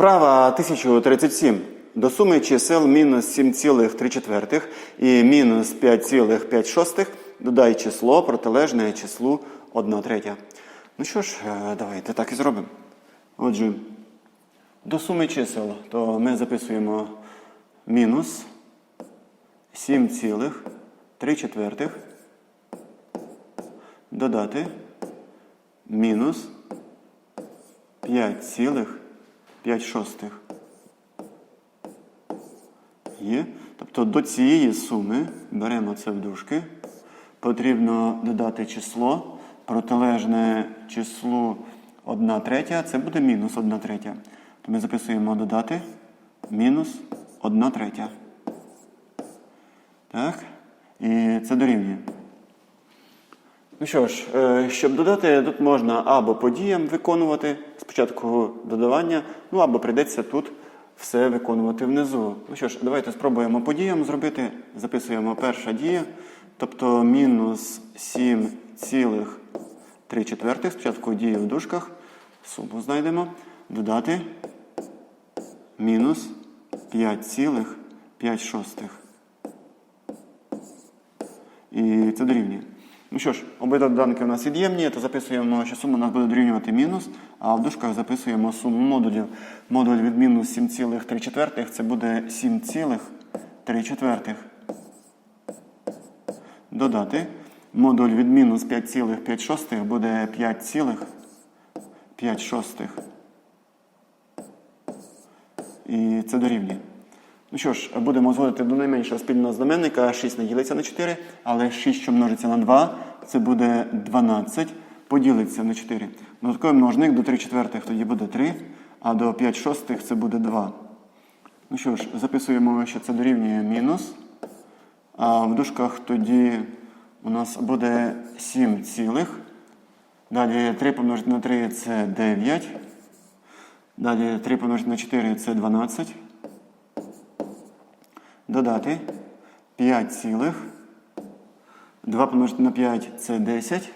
Вправа 1037. До суми чисел мінус 7,3 і мінус 5,5 додай число протилежне числу 1 третя. Ну що ж, е, давайте так і зробимо. Отже, до суми чисел, то ми записуємо мінус 7,3 додати мінус 5,5. Є. Тобто до цієї суми беремо це в дужки. Потрібно додати число, протилежне числу 1 третя, це буде мінус 1 третя. То ми записуємо додати мінус 1 третя. Так. І це дорівнює. Ну що ж, е, щоб додати, тут можна або по діям виконувати спочатку додавання, ну або прийдеться тут все виконувати внизу. Ну що ж, давайте спробуємо по діям зробити. Записуємо перша дія, тобто мінус 7,3 четвертих. Спочатку дію в дужках, суму знайдемо. Додати мінус 5,5 шостих. І це дорівнює. Ну що ж, обидва доданки у нас від'ємні, то записуємо, що сума у нас буде дорівнювати мінус, а в дужках записуємо суму модулів. Модуль від мінус 7,3 це буде 7,3. Додати. Модуль від мінус 5,5 буде 5,5. І це дорівнює. Ну що ж, будемо зводити до найменшого спільного знаменника. 6 не ділиться на 4, але 6, що множиться на 2, це буде 12, поділиться на 4. Додатковий множник до 3 четвертих тоді буде 3, а до 5 шостих це буде 2. Ну що ж, записуємо, що це дорівнює мінус. А в дужках тоді у нас буде 7 цілих. Далі 3 помножити на 3 це 9. Далі 3 помножити на 4 це 12 додати 5 цілих. 2 помножити на 5 це 10.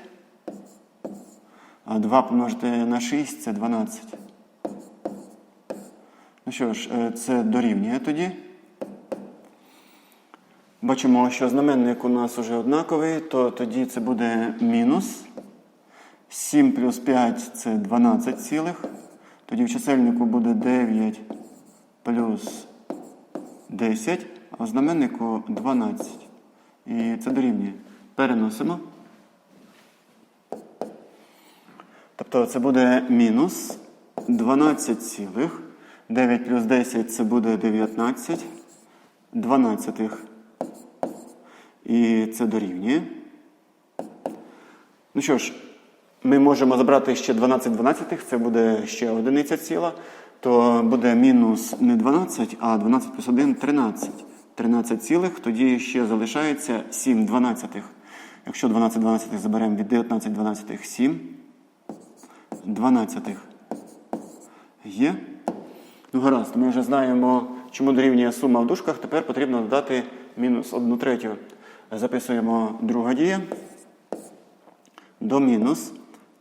А 2 помножити на 6 це 12. Ну що ж, е, це дорівнює тоді. Бачимо, що знаменник у нас вже однаковий, то тоді це буде мінус. 7 плюс 5 це 12 цілих. Тоді в чисельнику буде 9 плюс 10, знаменнику 12. І це дорівнює. Переносимо. Тобто це буде мінус 12 цілих. 9 плюс 10 це буде 19. 12. І це дорівнює. Ну що ж, ми можемо забрати ще 12 12, це буде ще одиниця ціла, то буде мінус не 12, а 12 плюс 1 13. 13 цілих, тоді ще залишається 7 дванадцятих. Якщо 12 дванадцятих заберемо від 19 дванадцятих 7 дванадцятих. Є? Ну гаразд, ми вже знаємо, чому дорівнює сума в дужках. Тепер потрібно додати мінус 1 третю. Записуємо друга дія. До мінус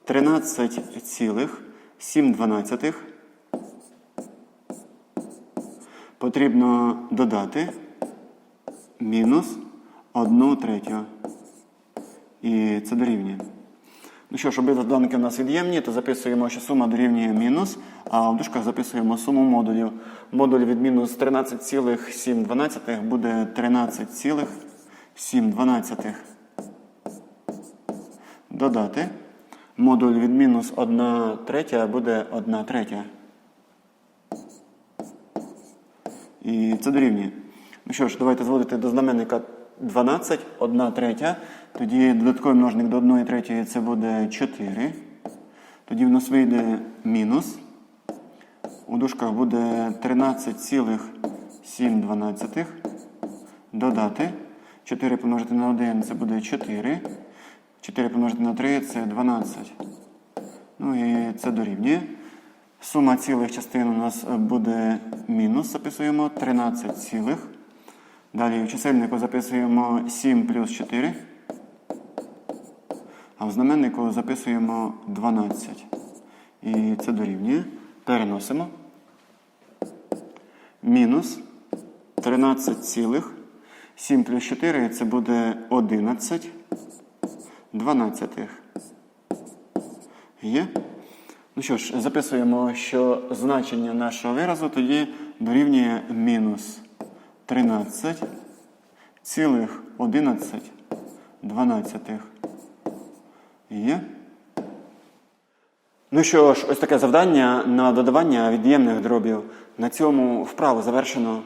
13,7 дванадцятих. Потрібно додати мінус 1 третю. І це дорівнює. Ну що ж, обидва доданки у нас від'ємні, то записуємо, що сума дорівнює мінус, а в дужках записуємо суму модулів. Модуль від мінус 13,7 буде 13,7. Додати. Модуль від мінус 1 третя буде 1 третя. І це дорівнює. Ну що ж, давайте зводити до знаменника 12, 1 третя. Тоді додатковий множник до 1 третьої це буде 4. Тоді в нас вийде мінус. У дужках буде 13,7. Додати. 4 помножити на 1 це буде 4. 4 помножити на 3 це 12. Ну і це дорівнює. Сума цілих частин у нас буде мінус, записуємо 13 цілих. Далі в чисельнику записуємо 7 плюс 4. А в знаменнику записуємо 12. І це дорівнює. Переносимо. мінус 13 цілих. 7 плюс 4 це буде 11 дванадцятих. Є? Ну що ж, записуємо, що значення нашого виразу тоді дорівнює мінус 13 цілих 11 дванадцятих. Є? Ну що ж, ось таке завдання на додавання від'ємних дробів. На цьому вправу завершено.